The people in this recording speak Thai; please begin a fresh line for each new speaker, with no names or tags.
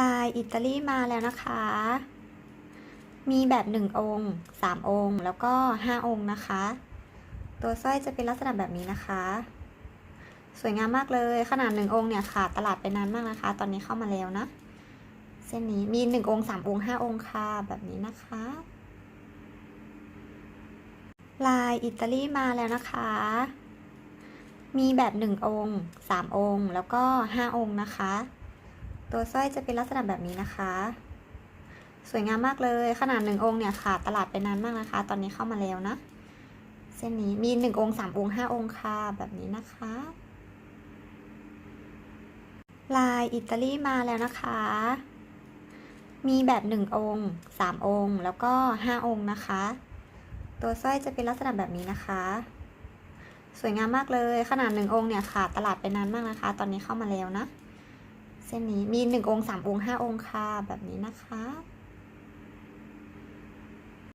ลายอิตาลีมาแล้วนะคะ มีแบบหนึ่งองค์สามองค์ แล้วก็ห้าองค์นะคะ ตัวสร้อยจะเป็นลักษณะแบบนี้นะคะ สวยงามมากเลยขนาดหนึ่งองค์เนี่ยค่ะ ตลาดไปนานมากนะคะ ตอนนี้เข้ามาแล้วนะ เส้นนี้มีหนึ่งองค์สามองค์ห้าองค์ค่ะ แบบนี้นะคะ ลายอิตาลีมาแล้วนะคะ มีแบบหนึ่งองค์สามองค์ แล้วก็ห้าองค์นะคะ ตัวสร้อยจะเป็นลักษณะแบบนี้นะคะ สวยงามมากเลยขนาดหนึ่งองค์เนี่ยค่ะตลาดไปนานมากนะคะ ตอนนี้เข้ามาแล้วนะ เส้นนี้มีหนึ่งองค์สามองค์ห้าองค์ค่ะแบบนี้นะคะ ลายอิตาลีมาแล้วนะคะ มีแบบหนึ่งองค์สามองค์ แล้วก็ห้าองค์นะคะ ตัวสร้อยจะเป็นลักษณะแบบนี้นะคะ สวยงามมากเลยขนาดหนึ่งองค์เนี่ยค่ะตลาดไปนานมากนะคะ ตอนนี้เข้ามาแล้วนะ เส้นนี้มีหนึ่งองค์สามองค์ห้าองค์ค่ะแบบนี้นะคะ